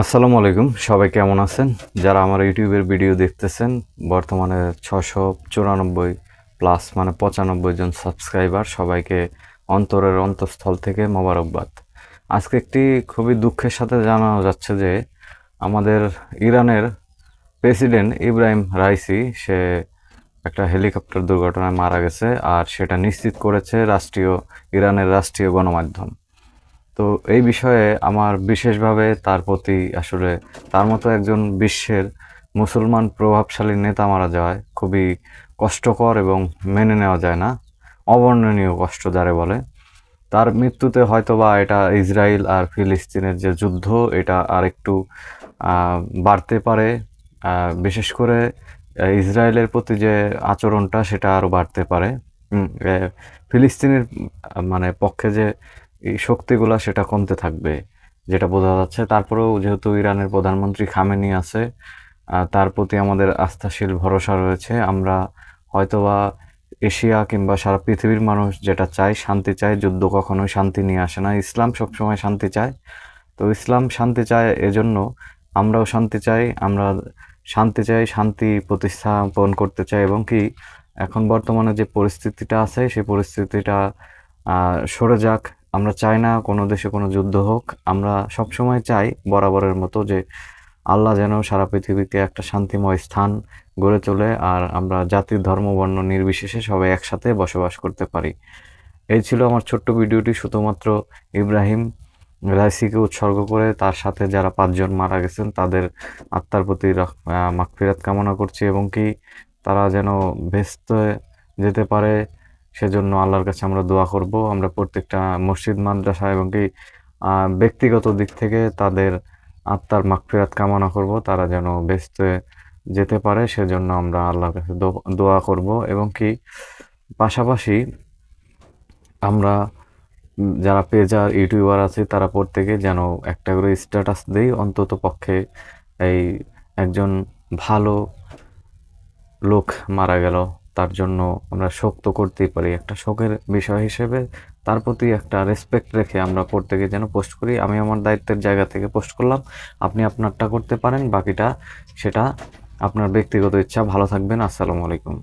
আসসালামু আলাইকুম। সবাই কেমন আছেন? যারা আমার ইউটিউবের ভিডিও দেখতেছেন, বর্তমানে ছশো চুরানব্বই প্লাস মানে পঁচানব্বই জন সাবস্ক্রাইবার সবাইকে অন্তরের অন্তঃস্থল থেকে মোবারকবাদ। আজকে একটি খুবই দুঃখের সাথে জানানো যাচ্ছে যে, আমাদের ইরানের প্রেসিডেন্ট ইব্রাহিম রাইসি, সে একটা হেলিকপ্টার দুর্ঘটনায় মারা গেছে আর সেটা নিশ্চিত করেছে রাষ্ট্রীয়, ইরানের রাষ্ট্রীয় গণমাধ্যম। তো এই বিষয়ে আমার বিশেষভাবে তার প্রতি আসলে তার মতো একজন বিশ্বের মুসলমান প্রভাবশালী নেতা মারা যাওয়ায় খুবই কষ্টকর এবং মেনে নেওয়া যায় না। অবর্ণনীয় কষ্ট যারে বলে। তার মৃত্যুতে হয়তোবা এটা ইসরায়েল আর ফিলিস্তিনের যে যুদ্ধ, এটা আর একটু বাড়তে পারে। বিশেষ করে ইসরায়েলের প্রতি যে আচরণটা, সেটা আরও বাড়তে পারে। ফিলিস্তিনের মানে পক্ষে যে এই শক্তিগুলা সেটা কমতে থাকবে, যেটা বোঝা যাচ্ছে। তারপরেও যেহেতু ইরানের প্রধানমন্ত্রী খামেনি আছে তার প্রতি আমাদের আস্থাশীল, ভরসা রয়েছে। আমরা হয়তোবা এশিয়া কিংবা সারা পৃথিবীর মানুষ যেটা চায়, শান্তি চায়। যুদ্ধ কখনোই শান্তি নিয়ে আসে না। ইসলাম সবসময় শান্তি চায়। তো ইসলাম শান্তি চায় এজন্য আমরাও শান্তি চাই। আমরা শান্তি চাই, শান্তি প্রতিস্থাপন করতে চাই। এবং কি, এখন বর্তমানে যে পরিস্থিতিটা আছে, সেই পরিস্থিতিটা সরে যাক। আমরা চাই না কোনো দেশে কোনো যুদ্ধ হোক। আমরা সবসময় চাই বরাবরের মতো যে আল্লাহ যেন সারা পৃথিবীতে একটা শান্তিময় স্থান গড়ে তোলে আর আমরা জাতি ধর্ম বর্ণ নির্বিশেষে সবাই একসাথে বসবাস করতে পারি। এই ছিল আমার ছোট্ট ভিডিওটি, শুধুমাত্র ইব্রাহিম রাইসিকে উৎসর্গ করে তার সাথে যারা পাঁচজন মারা গেছেন, তাদের আত্মার প্রতি মাগফিরাত কামনা করছি এবং কি তারা যেন ভেস্ত যেতে পারে। সেজন্য আল্লাহর কাছে আমরা দোয়া করব। আমরা প্রত্যেকটা মসজিদ, মাদ্রাসা এবং কি ব্যক্তিগত দিক থেকে তাদের আত্মার মাগফিরাত কামনা করব। তারা যেন ব্যস্ত যেতে পারে, সেজন্য আমরা আল্লাহর কাছে দোয়া করব। এবং কি, পাশাপাশি আমরা যারা পেজার, ইউটিউবার আছে, তারা প্রত্যেকে যেন একটা করে স্ট্যাটাস দেই, অন্তত পক্ষে এই একজন ভালো লোক মারা গেল। তার জন্য আমরা শোক তো করতেই পারি। একটা শোকের বিষয় হিসেবে তার প্রতি একটা রেসপেক্ট রেখে আমরা প্রত্যেকে যেন পোস্ট করি। আমি আমার দায়িত্বের জায়গা থেকে পোস্ট করলাম। আপনি আপনারটা করতে পারেন, বাকিটা সেটা আপনার ব্যক্তিগত ইচ্ছা। ভালো থাকবেন। আসসালামু আলাইকুম।